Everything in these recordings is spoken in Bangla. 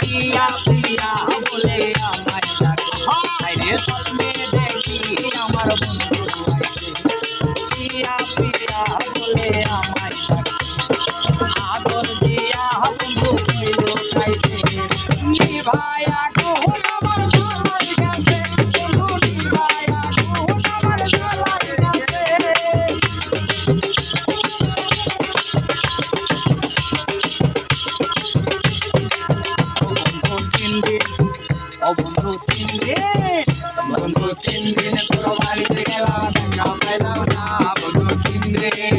পিয়া পিয়া, বলে আমায় ডাকে। স্বপ্নে দেখি আমার বন্ধু পিয়া পিয়া, বলে আমায় ডাকে। আদর দিয়া বন্ধু কইল ভাইয়া আমার বন্ধু তিন দিন তোর বাড়িতে গেলাম দেখা পাইলাম না, বন্ধু তিন দিন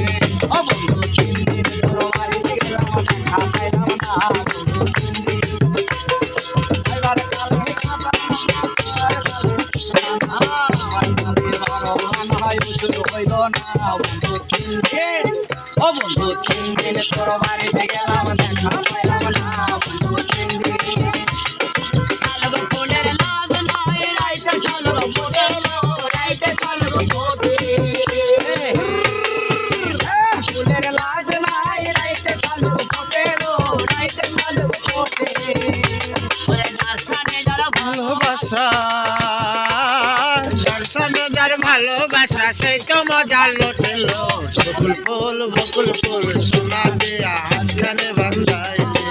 ও বন্ধু তিন দিন তোর বাড়িতে গেলাম দেখা পাইলাম না, বন্ধু তিন দিন ভালোবাসা সেই তো মজা লোটেল বকুল ফুল বকুল ফুল সোনা দিয়া হাতখানে বান্ধাইলে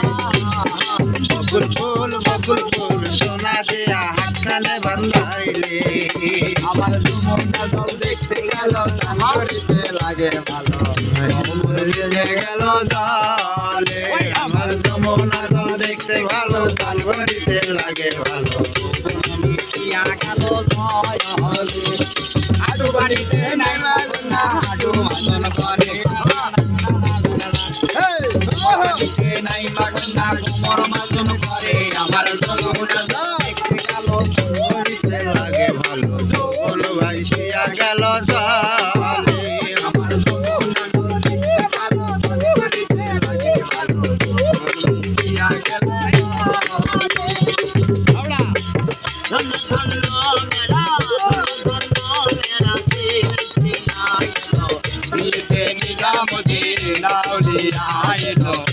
বকুল ফুল বকুল ফুল সোনা দিয়া হাতখানে বান্ধাইলে আমার দুমনটা সব দেখতে গেল হারিতে লাগে ভালো। গেল জালে আমার যমুনা দেখতে ভালো তাল ভরিতে লাগে ভালো। పడితే నైనా మనం అందున দিলাও দিলাইলো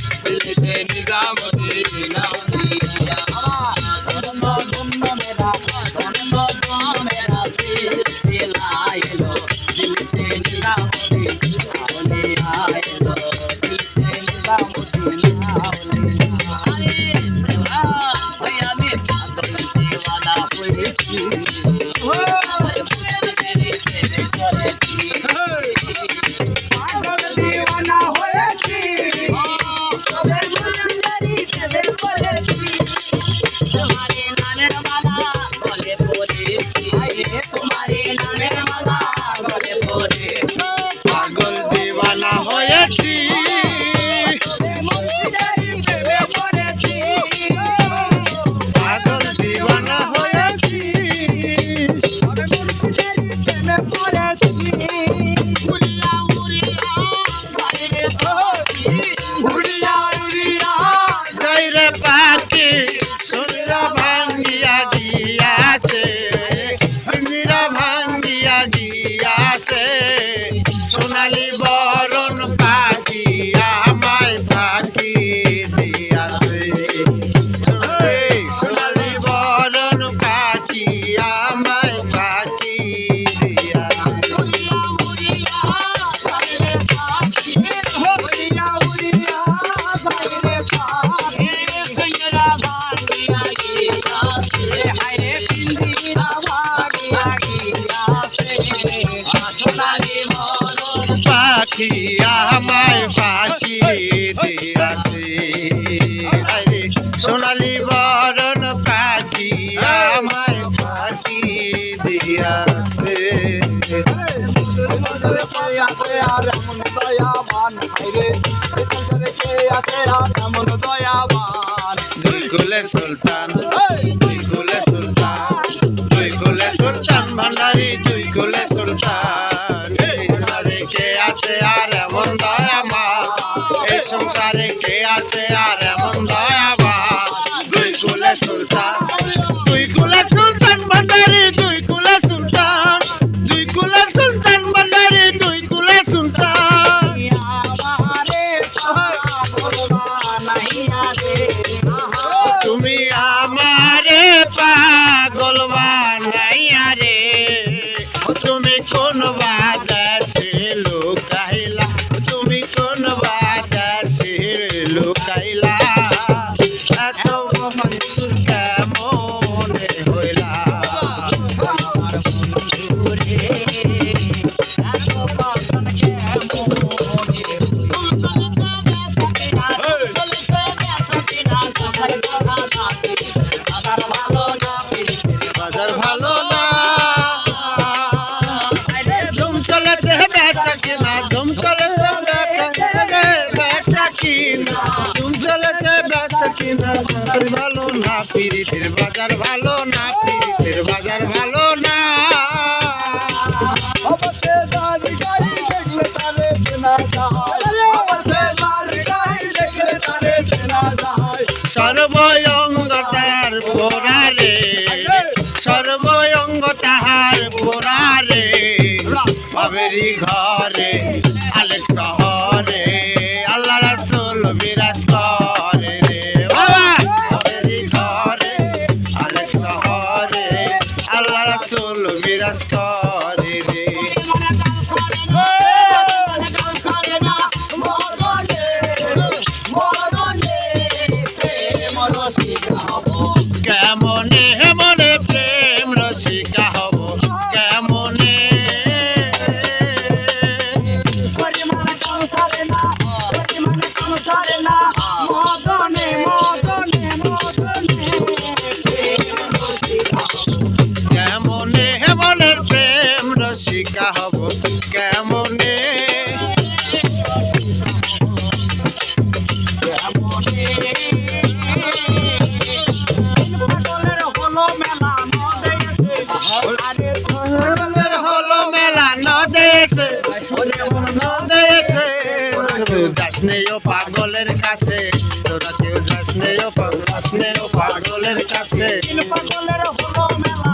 পাখি আমায় পাখি দিয়াছে। আরে সোনালি বরণ পাখি আমায় পাখি দিয়াছে। সুলতান। সুলতান। সুলতান। ভান্ডারি সংসারে কে আছে আর ভালো না পিরিতের বাজার ভালো না পিরিতের বাজার ভালো না। সর্বয়ঙ্গ তাহার পোড়া রে সর্বঙ্গ তাহার পোড়া রে। বাবেরি ঘর Let's go. ও পাগলের কাছে। তোরা কেউ যাস নে ও পাগলের কাছে। পাগলের হলো মেলা